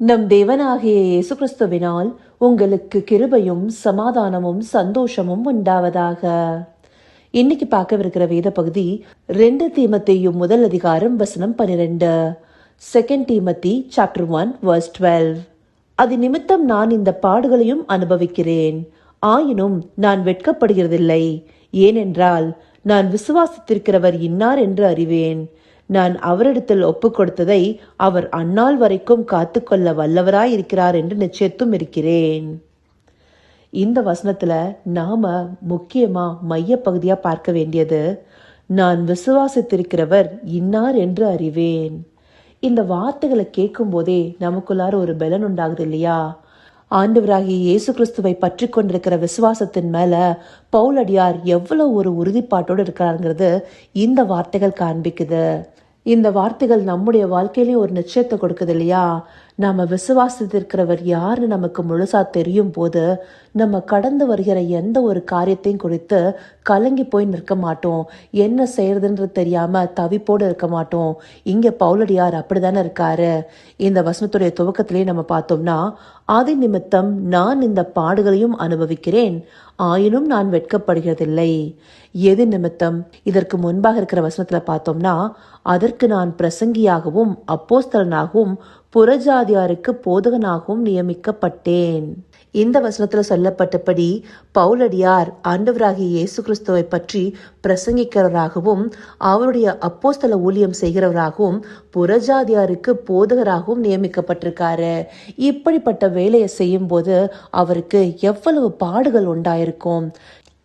நம் தேவனாகிய இயேசு கிறிஸ்துவினால் உங்களுக்கு கிருபையும் சமாதானமும் சந்தோஷமும் உண்டாவதாக. இன்னைக்கு பார்க்கவிருக்கிற வேத பகுதி ரெண்டு தீமத்தையும் முதல் அதிகாரம் வசனம் பன்னிரெண்டு second Timothy chapter one verse twelve அது நிமித்தம் நான் இந்த பாடுகளையும் அனுபவிக்கிறேன். ஆயினும் நான் வெட்கப்படுகிறதில்லை. ஏனென்றால் நான் விசுவாசித்திருக்கிறவர் இன்னார் என்று அறிவேன். நான் அவரிடத்தில் ஒப்புக் கொடுத்ததை அவர் அந்நாள் வரைக்கும் காத்துக்கொள்ள வல்லவராய் இருக்கிறார் என்று நிச்சயத்தும் இருக்கிறேன். இந்த வசனத்துல நாம முக்கியமா மைய பகுதியா பார்க்க வேண்டியது நான் விசுவாசித்திருக்கிறவர் இன்னார் என்று அறிவேன். இந்த வார்த்தைகளை கேட்கும் போதே நமக்குள்ளார ஒரு பலன் உண்டாகுது இல்லையா? ஆண்டவராகிய இயேசு கிறிஸ்துவை பற்றி கொண்டிருக்கிற விசுவாசத்தின் மேல பவுலடியார் எவ்வளவு ஒரு உறுதிப்பாட்டோடு இருக்கிறாருங்கிறது இந்த வார்த்தைகள் காண்பிக்குது. இந்த வார்த்தைகள் நம்முடைய வாழ்க்கையிலேயும் ஒரு நிச்சயத்தை கொடுக்குது இல்லையா? நாம் விசுவாசித்திருக்கிறவர் யாருன்னு நமக்கு முழுசா தெரியும் போது நம்ம கடந்து வருகிற எந்த ஒரு காரியத்தையும் குறித்து கலங்கி போய் நிற்க மாட்டோம். என்ன செய்யறதுன்றது தெரியாம தவிப்போடு இருக்க மாட்டோம். இங்க பவுலடியார் அப்படிதானே இருக்காரு. இந்த வசனத்துடைய துவக்கத்திலேயே நம்ம பார்த்தோம்னா ஆதி நிமித்தம் நான் இந்த பாடுகளையும் அனுபவிக்கிறேன். ஆயினும் நான் வெட்கப்படுகிறதில்லை. எது நிமித்தம் இதற்கு முன்பாக இருக்கிற வசனத்துல பார்த்தோம்னா அதற்கு நான் பிரசங்கியாகவும் அப்போஸ்தலனாகவும் புறஜாதியாருக்கு போதகனாகவும் நியமிக்கப்பட்டேன். இந்த வசனத்துல சொல்லப்பட்டபடி பவுலடியார் ஆண்டவராகிய இயேசு கிறிஸ்துவை பற்றி பிரசங்கிக்கிறவராகவும் அவருடைய அப்போஸ்தல ஊழியம் செய்கிறவராகவும் புறஜாதியாருக்கு போதகராகவும் நியமிக்கப்பட்டிருக்காரு. இப்படிப்பட்ட வேலையை செய்யும் போது அவருக்கு எவ்வளவு பாடுகள் உண்டாயிருக்கும்.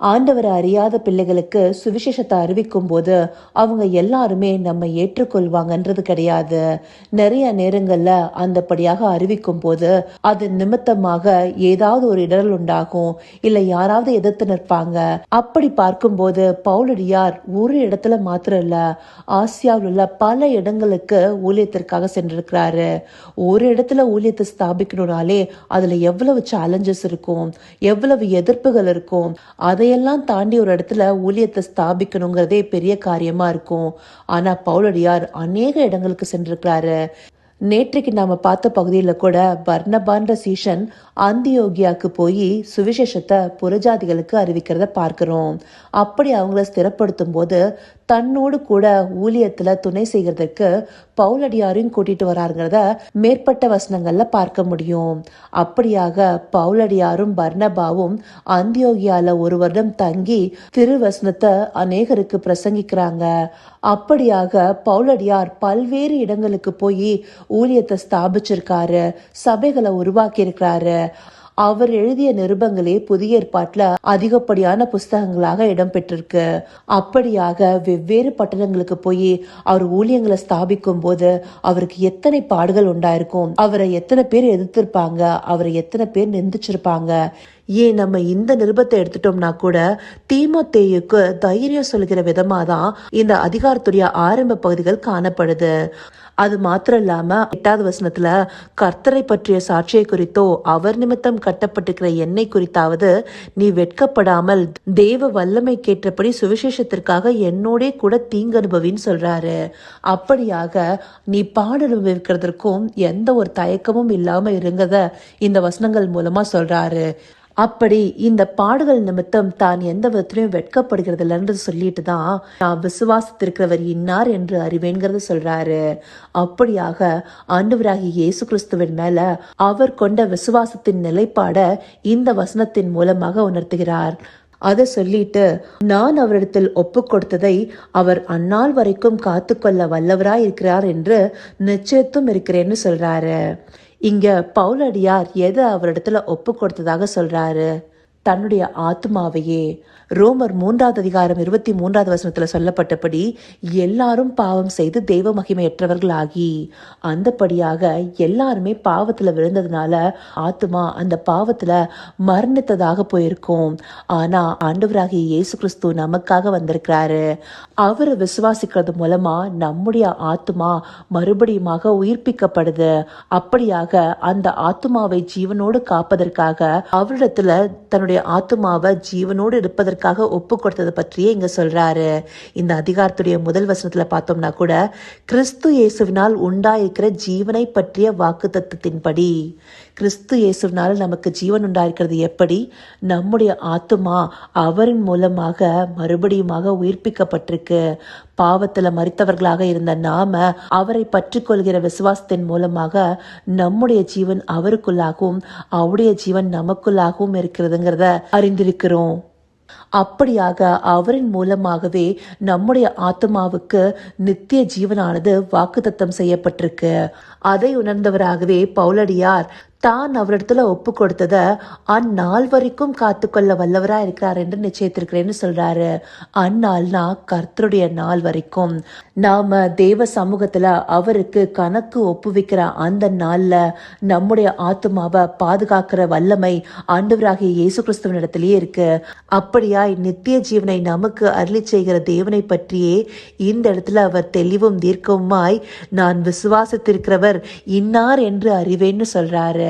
ஆண்டவரை அறியாத பிள்ளைகளுக்கு சுவிசேஷத்தை அறிவிக்கும் போது அவங்க எல்லாருமே நம்ம ஏற்றுக்கொள்வாங்கன்றது கிடையாது. நிறைய நேரங்கள்ல அந்தபடியாக அறிவிக்கும் போது அது நிமித்தமாக ஏதாவது ஒரு இடரல் உண்டாகும். இல்ல யாராவது எதிர்த்து நிற்பாங்க. அப்படி பார்க்கும்போது பவுலடியார் ஒரு இடத்துல மாத்திரம் இல்ல ஆசியாவில் உள்ள பல இடங்களுக்கு ஊழியத்திற்காக சென்றிருக்கிறாரு. ஒரு இடத்துல ஊழியத்தை ஸ்தாபிக்கணும்னாலே அதுல எவ்வளவு சேலஞ்சஸ் இருக்கும் எவ்வளவு எதிர்ப்புகள் இருக்கும் அதை அதையெல்லாம் தாண்டி ஒரு இடத்துல ஊழியத்தை ஸ்தாபிக்கணுங்கிறதே பெரிய காரியமா இருக்கும். ஆனா பவுலடியார் அநேக இடங்களுக்கு சென்றிருக்கிறாரு. நேற்றைக்கு நாம பார்த்த பகுதியில் கூட பர்ணபான்ற சீஷன் அந்தியோகியாக்கு போய் சுவிசேஷத்தை புறஜாதிகளுக்கு அறிவிக்கிறத பார்க்கிறோம். அப்படி அவங்கள ஸ்திரப்படுத்தும் போது தன்னோடு கூட ஊழியத்துல துணை செய்கிறதுக்கு பவுலடியாரையும் கூட்டிட்டு வராருங்கிறத மேற்பட்ட வசனங்கள்ல பார்க்க முடியும். அப்படியாக பவுலடியாரும் பர்ணபாவும் அந்தியோகியால ஒரு வருடம் தங்கி திருவசனத்தை அநேகருக்கு பிரசங்கிக்கிறாங்க. அப்படியாக பவுலடியார் பல்வேறு இடங்களுக்கு போய் ஊழியத்தை ஸ்தாபிச்சிருக்காரு சபைகளை உருவாக்கி இருக்கிறாரு அவர் எழுதிய நிருபங்களே புதிய ஏற்பாட்டுல அதிகப்படியான புஸ்தகங்களாக இடம்பெற்றிருக்கு. அப்படியாக வெவ்வேறு பட்டணங்களுக்கு போய் அவர் ஊழியங்களை ஸ்தாபிக்கும் போது அவருக்கு எத்தனை பாடுகள் உண்டாயிருக்கும் அவரை எத்தனை பேர் எதிர்த்திருப்பாங்க அவரை எத்தனை பேர் நிந்திச்சிருப்பாங்க. ஏன் நம்ம இந்த நிருபத்தை எடுத்துட்டோம்னா கூட தீமோத்தேயுக்கு தைரியம் சொல்கிற விதமாதான் இந்த அதிகாரத்துடைய ஆரம்ப பகுதிகள் காணப்படுது. அது மாத்திரம் இல்லாம எட்டாவது வசனத்துல கர்த்தரை பற்றிய சாட்சியை குறித்தோ அவர் நிமித்தம் கட்டப்பட்டிருக்கிற எண்ணெய் குறித்தாவது நீ வெட்கப்படாமல் தேவ வல்லமை கேட்டபடி சுவிசேஷத்திற்காக என்னோடே கூட தீங்கு அனுபவின்னு சொல்றாரு. அப்படியாக நீ பாட அனுபவிக்கிறதற்கும் எந்த ஒரு தயக்கமும் இல்லாம இருங்கத இந்த வசனங்கள் மூலமா சொல்றாரு. அப்படி இந்த பாடுகள் நிமித்தம் தான் எந்த விதத்திலையும் வெட்கப்படுகிறது இல்லைன்றது சொல்லிட்டு தான் நான் விசுவாசத்திருக்கிறவர் இன்னார் என்று அறிவேன்கிறது சொல்றாரு. அப்படியாக ஆண்டவராகிய இயேசு கிறிஸ்துவின் மேல அவர் கொண்ட விசுவாசத்தின் நிலைப்பாட இந்த வசனத்தின் மூலமாக உணர்த்துகிறார். அதை சொல்லிட்டு நான் அவரிடத்தில் ஒப்பு கொடுத்ததை அவர் அந்நாள் வரைக்கும் காத்துக்கொள்ள வல்லவராய் இருக்கிறார் என்று நிச்சயத்தும் இருக்கிறேன்னு சொல்றாரு. இங்கே பவுலடியார் எதை அவரிடத்துல ஒப்பு கொடுத்ததாக சொல்கிறாரு தன்னுடைய ஆத்மாவையே ரோமர் மூன்றாவது அதிகாரம் இருபத்தி மூன்றாவது வசனத்தில் சொல்லப்பட்டபடி எல்லாரும் பாவம் செய்து தெய்வ மகிமையற்றவர்கள் ஆகி அந்தபடியாக எல்லாருமே பாவத்தில் விழுந்ததுனால ஆத்மா அந்த பாவத்துல மரணித்ததாக போயிருக்கும். ஆனா ஆண்டவராகிய இயேசு கிறிஸ்து நமக்காக வந்திருக்கிறாரு. அவரை விசுவாசிக்கிறது மூலமா நம்முடைய ஆத்மா மறுபடியுமாக உயிர்ப்பிக்கப்படுது. அப்படியாக அந்த ஆத்மாவை ஜீவனோடு காப்பதற்காக அவரிடத்துல தன்னுடைய தன்னுடைய ஆத்துமாவை ஜீவனோடு இருப்பதற்காக ஒப்பு கொடுத்ததை பற்றியே இங்க சொல்றாரு. இந்த அதிகாரத்துடைய முதல் வசனத்துல பார்த்தோம்னா கூட கிறிஸ்து இயேசுவினால் உண்டாயிருக்கிற ஜீவனை பற்றிய வாக்கு தத்துவத்தின்படி கிறிஸ்து இயேசுவினால் நமக்கு ஜீவன் உண்டாயிருக்கிறது எப்படி? நம்முடைய ஆத்துமா அவரின் மூலமாக மறுபடியுமாக உயிர்ப்பிக்கப்பட்டிருக்கு. பாவத்துல மறித்தவர்களாக இருந்த நாம அவரை பற்றி கொள்கிற விசுவாசத்தின் மூலமாக நம்முடைய ஜீவன் அவருக்குள்ளாகவும் அவருடைய ஜீவன் நமக்குள்ளாகவும் இருக்கிறதுங்கிறத அறிந்திருக்கிறோம். அப்படியாக அவரின் மூலமாகவே நம்முடைய ஆத்மாவுக்கு நித்திய ஜீவனானது வாக்குத்தத்தம் செய்யப்பட்டிருக்கு. அதை உணர்ந்தவராகவே பௌலடியார் தான் அவரிடத்துல ஒப்பு கொடுத்ததை அந்நாள் வரைக்கும் காத்துக்கொள்ள வல்லவராக இருக்கிறார் என்று நிச்சயத்திருக்கிறேன்னு சொல்றாரு. அந்நாள்னா கர்த்தருடைய நாள் வரைக்கும். நாம தேவ சமூகத்துல அவருக்கு கணக்கு ஒப்புவிக்கிற அந்த நாள்ல நம்முடைய ஆத்மாவை பாதுகாக்கிற வல்லமை ஆண்டவராகிய இயேசு கிறிஸ்துவனிடத்திலேயே இருக்கு. அப்படியாய் நித்திய ஜீவனை நமக்கு அருளி செய்கிற தேவனை பற்றியே இந்த இடத்துல அவர் தெளிவும் தீர்க்கவுமாய் நான் விசுவாசித்திருக்கிறவர் இன்னார் என்று அறிவேன்னு சொல்றாரு.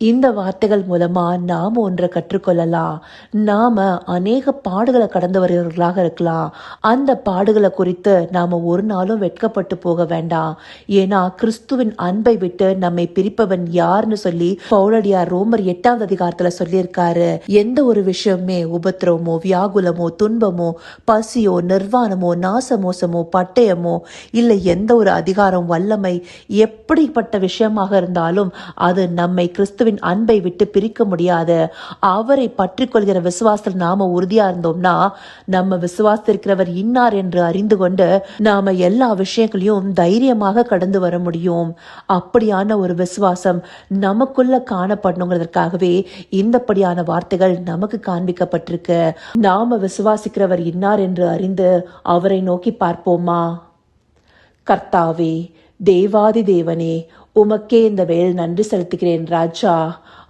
இந்த வார்த்தைகள் மூலமா நாம ஒன்றை கற்றுக்கொள்ளலாம். நாம அநேக பாடுகளை கடந்து வருகிறவர்களாக இருக்கலாம். அந்த பாடுகளை குறித்து நாம ஒரு நாளும் வெட்கப்பட்டு போக வேண்டாம். ஏன்னா கிறிஸ்துவின் அன்பை விட்டு நம்மை பிரிப்பவன் யாருன்னு சொல்லி பௌலடியார் ரோமர் எட்டாவது அதிகாரத்துல சொல்லியிருக்காரு. எந்த ஒரு விஷயமே உபத்திரவமோ வியாகுலமோ துன்பமோ பசியோ நிர்வாணமோ நாசமோசமோ பட்டயமோ இல்லை எந்த ஒரு அதிகாரம் வல்லமை எப்படிப்பட்ட விஷயமாக இருந்தாலும் அது நம்மை கிறிஸ்துவ இயேசுவின் அன்பை விட்டு பிரிக்க முடியாது அவரை பற்றி கொள்கிற விசுவாசத்தில் நாம உறுதியா இருந்தோம்னா நம்ம விசுவாசித்திருக்கிறவர் இன்னார் என்று அறிந்து கொண்டு நாம எல்லா விஷயங்களையும் தைரியமாக கடந்து வர முடியும். அப்படியான ஒரு விசுவாசம் நமக்குள்ள காணப்படணுங்கிறதுக்காகவே இந்தப்படியான வார்த்தைகள் நமக்கு காண்பிக்கப்பட்டிருக்கு. நாம விசுவாசிக்கிறவர் இன்னார் என்று அறிந்து அவரை நோக்கி பார்ப்போமா? கர்த்தாவே தேவாதி தேவனே உமக்கே இந்த வேல் நன்றி செலுத்துகிறேன் ராஜா.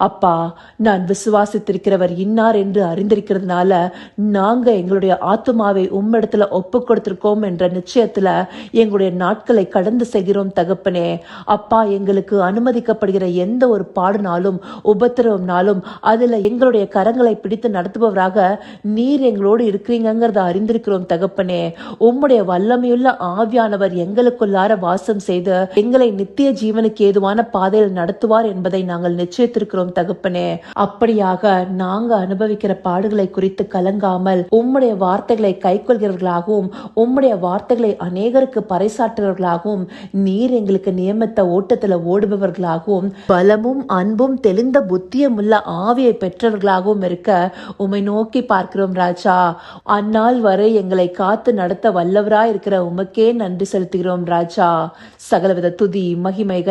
அப்பா நான் விசுவாசித்திருக்கிறவர் இன்னார் என்று அறிந்திருக்கிறதுனால நாங்கள் எங்களுடைய ஆத்துமாவை உம்மிடத்தில் ஒப்பு கொடுத்துருக்கோம் என்ற நிச்சயத்தில் எங்களுடைய நாட்களை கடந்து செய்கிறோம் தகப்பனே. அப்பா எங்களுக்கு அனுமதிக்கப்படுகிற எந்த ஒரு பாடுனாலும் உபத்திரவம்னாலும் அதில் எங்களுடைய கரங்களை பிடித்து நடத்துபவராக நீர் எங்களோடு இருக்கிறீங்கிறத அறிந்திருக்கிறோம் தகப்பனே. உம்முடைய வல்லமையுள்ள ஆவியானவர் எங்களுக்குள்ளார வாசம் செய்து எங்களை நித்திய ஜீவனுக்கு ஏதுவான பாதையில் நடத்துவார் என்பதை நாங்கள் நிச்சயித்திருக்கிறோம் தகப்பனே. அப்படியாக நாங்க அனுபவிக்கிற பாடுகளை குறித்து கலங்காமல் உம்முடைய வார்த்தைகளை கைக்கொள்கிறவர்களாகவும் உம்முடைய வார்த்தைகளை அநேகருக்கு பறைசாற்றுகிறவர்களாகவும் நீர் எங்களுக்கு நியமித்த ஓட்டத்தில் ஓடுபவர்களாகவும் பலமும் அன்பும் தெளிந்த புத்தியும் உள்ள ஆவியை பெற்றவர்களாகவும் இருக்க உம்மை நோக்கி பார்க்கிறோம் ராஜா. அந்நாள் வரை எங்களை காத்து நடத்த வல்லவராய் இருக்கிற உமக்கே நன்றி செலுத்துகிறோம் ராஜா. சகலவித துதி மகிமை